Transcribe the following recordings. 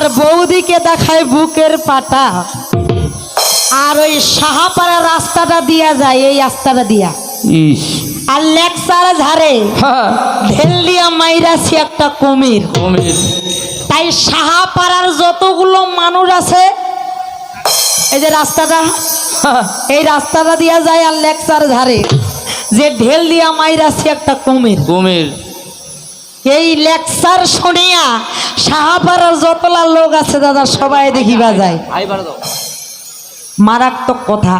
আর বৌদিকে দেখায় বুকের পাটা। আর ওই সাহাপাড়া রাস্তাটা দিয়া যায় এই রাস্তাটা দিয়া। আর লেকচার ঝাড়ে হ্যাঁ ঢেল মাইরাছি একটা কুমির। কুমির। তাই সাহাপাড়ার যতগুলো মানুষ আছে এই যে রাস্তাটা এই রাস্তাটা দিয়া যায় আর লেকচার ঝাড়ে যে ঢেল দিয়া মাইরাছি একটা কুমির। কুমির। এই লেকচার শুনিয়া সাহাপাড়ার যতলা লোক আছে দাদা সবাই দেখিবা যায় মারাত্মক কথা।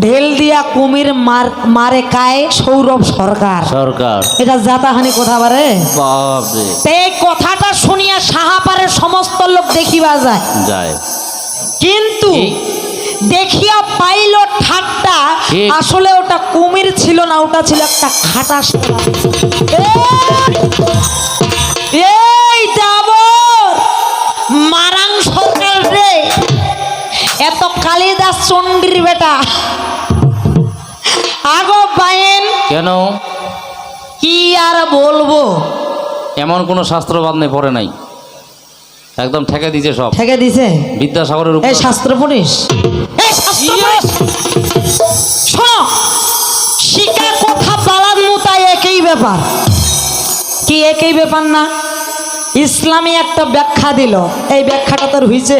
ঢেল দিয়া কুমির মার মারে কায় সৌরভ সরকার। সরকার। এটা জাতাহানি কথা বারে? এই কথাটা শুনিয়া সাহাপাড়ের সমস্ত লোক দেখিবা যায় যায়। কিন্তু দেখিয়া পাইল ঠাট্টা আসলে ওটা কুমির ছিল না ওটা ছিল একটা খাটা কালিদাস চন্ডির বেটা। আগো পায়েন কেন? কি আর বলব? এমন কোনো শাস্ত্রবাদ নেই পড়ে নাই। একদম ঠেকে দিছে সব। ঠেকে দিছে বিদ্যাসাগরের উপর। এই শাস্ত্র পড়িস? শাস্ত্র পড়িস? শোনো শিকা কথা বালান মুতাই একই ব্যাপার। কি একই ব্যাপার না? ইসলামী একটা ব্যাখ্যা দিল। এই ব্যাখ্যাটা তোর হইছে?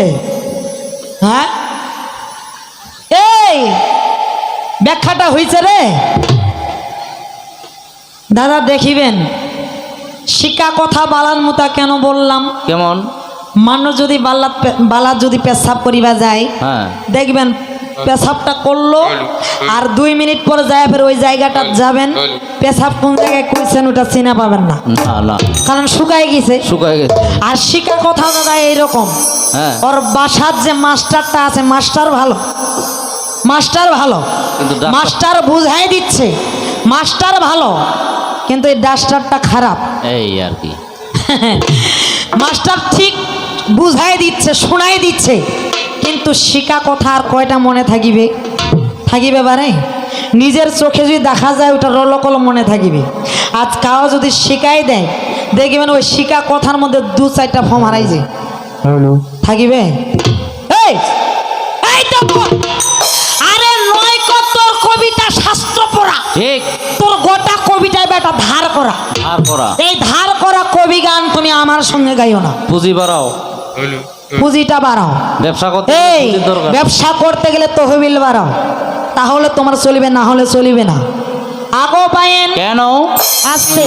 হ্যাঁ এই ব্যাখ্যাটা হইছে রে। দাদা দেখিবেন শিকা কথা বালান মতো কেন বললাম? কেমন? মানুষ যদি বাল্লা বালা যদি পেশাব করিবা যায় হ্যাঁ। দেখবেন পেশাবটা করল আর দুই মিনিট পরে যায় ফের ওই জায়গাটা যাবেন পেশাব কোন জায়গায় করছেন ওটা চিনা পাবেন না। কারণ শুকায় গেছে। শুকায় গেছে। আর শিকা কথা দাদা এইরকম হ্যাঁ। ওর বাসার যে মাস্টারটা আছে মাস্টার ভালো। মাস্টার ভালো। মাস্টার বুঝাই দিচ্ছে। মাস্টার ভালো কিন্তু এই ডাস্টারটা খারাপ। এই আর কি। মাস্টার ঠিক বুঝাই দিচ্ছে শোনাই দিচ্ছে কিন্তু শিকা কথা আর কয়টা মনে থাকিবে? থাকিবে বারে? নিজের চোখে যদি দেখা যায় ওটা রলকল মনে থাকিবে। আজ কাও যদি শিকাই দেয় দেখবেন ওই শিকা কথার মধ্যে দু চারটা ফর্ম হারাই যায় থাকিবে? এই এই তো ঠিক। তোর গোটা কবিতায় বেটা ধার করা। ধার করা। এই ধার করা কবি গান তুমি আমার সঙ্গে গাইও না। পুঁজি বাড়াও। পুঁজিটা বাড়াও। ব্যবসা করতে এই ব্যবসা করতে গেলে তহবিল বাড়াও। তাহলে তোমার চলিবে না হলে চলিবে না। আগো পায়েন। কেন? আসতে